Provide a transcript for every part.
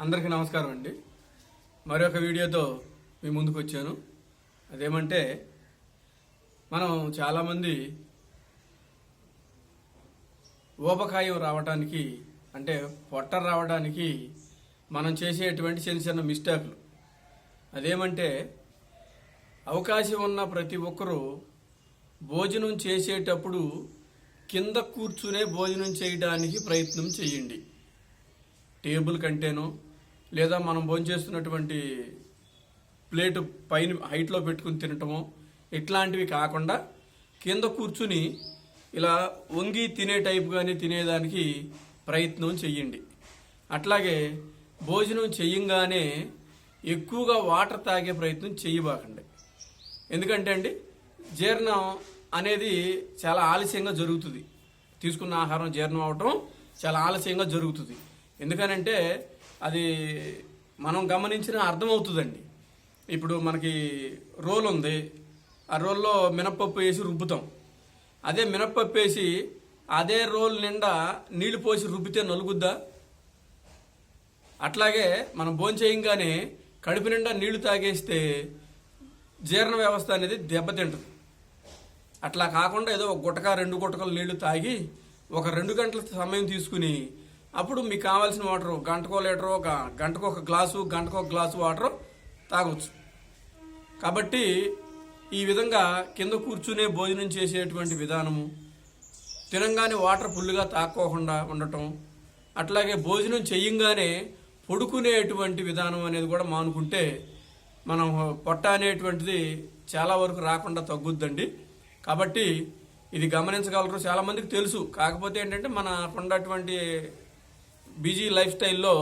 అందరికీ నమస్కారం అండి. మరొక వీడియోతో మీ ముందుకు వచ్చాను. అదేమంటే మనం చాలామంది ఊబకాయం రావడానికి అంటే పొట్ట రావడానికి మనం చేసేటువంటి చిన్న చిన్న మిస్టేక్లు. అదేమంటే అవకాశం ఉన్న ప్రతి ఒక్కరూ భోజనం చేసేటప్పుడు కింద కూర్చునే భోజనం చేయడానికి ప్రయత్నం చేయండి. టేబుల్ కంటేనో లేదా మనం భోంచేస్తున్నటువంటి ప్లేటు పైన హైట్లో పెట్టుకుని తినటమో ఇట్లాంటివి కాకుండా కింద కూర్చుని ఇలా వంగి తినే టైప్గానే తినేదానికి ప్రయత్నం చెయ్యండి. అట్లాగే భోజనం చెయ్యంగానే ఎక్కువగా వాటర్ తాగే ప్రయత్నం చేయబాకండి ఎందుకంటే అండి జీర్ణం అనేది చాలా ఆలస్యంగా జరుగుతుంది. తీసుకున్న ఆహారం జీర్ణం అవటం చాలా ఆలస్యంగా జరుగుతుంది. ఎందుకనంటే అది మనం గమనించిన అర్థమవుతుందండి. ఇప్పుడు మనకి రోల్ ఉంది. ఆ రోల్లో మినప్పప్పు వేసి రుబ్బుతాం. అదే మినప్పప్పు వేసి అదే రోల్ నిండా నీళ్ళు పోసి రుబ్బితే నలుగుద్దా? అట్లాగే మనం భోంచేయంగానే కడుపు నిండా నీళ్ళు తాగేస్తే జీర్ణ వ్యవస్థ అనేది దెబ్బతింటుంది. అట్లా కాకుండా ఏదో ఒక గుటక రెండు గుటకలు నీళ్ళు తాగి ఒక రెండు గంటల సమయం తీసుకుని అప్పుడు మీకు కావాల్సిన వాటర్ గంటకో లీటర్ ఒక గంటకు ఒక గ్లాసు గంటకు ఒక గ్లాసు వాటర్ తాగొచ్చు. కాబట్టి ఈ విధంగా కింద కూర్చునే భోజనం చేసేటువంటి విధానము తినంగానే వాటర్ ఫుల్గా తాక్కోకుండా ఉండటం అట్లాగే భోజనం చేయంగానే పడుకునేటువంటి విధానం అనేది కూడా మానుకుంటే మనం పొట్ట అనేటువంటిది చాలా వరకు రాకుండా తగ్గుద్దండి. కాబట్టి ఇది గమనించగలరు చాలామందికి తెలుసు. కాకపోతే ఏంటంటే మన ఉన్నటువంటి బిజీ లైఫ్ స్టైల్లో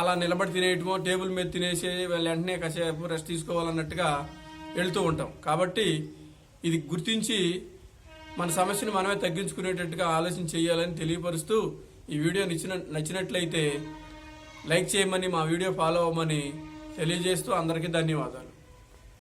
అలా నిలబడి తినేయటమో టేబుల్ మీద తినేసి వాళ్ళు వెంటనే కాసేపు రెస్ట్ తీసుకోవాలన్నట్టుగా వెళ్తూ ఉంటాం. కాబట్టి ఇది గుర్తించి మన సమస్యను మనమే తగ్గించుకునేటట్టుగా ఆలోచన చేయాలని తెలియపరుస్తూ ఈ వీడియో నచ్చిన నచ్చినట్లయితే లైక్ చేయమని మా వీడియో ఫాలో అవ్వమని తెలియజేస్తూ అందరికీ ధన్యవాదాలు.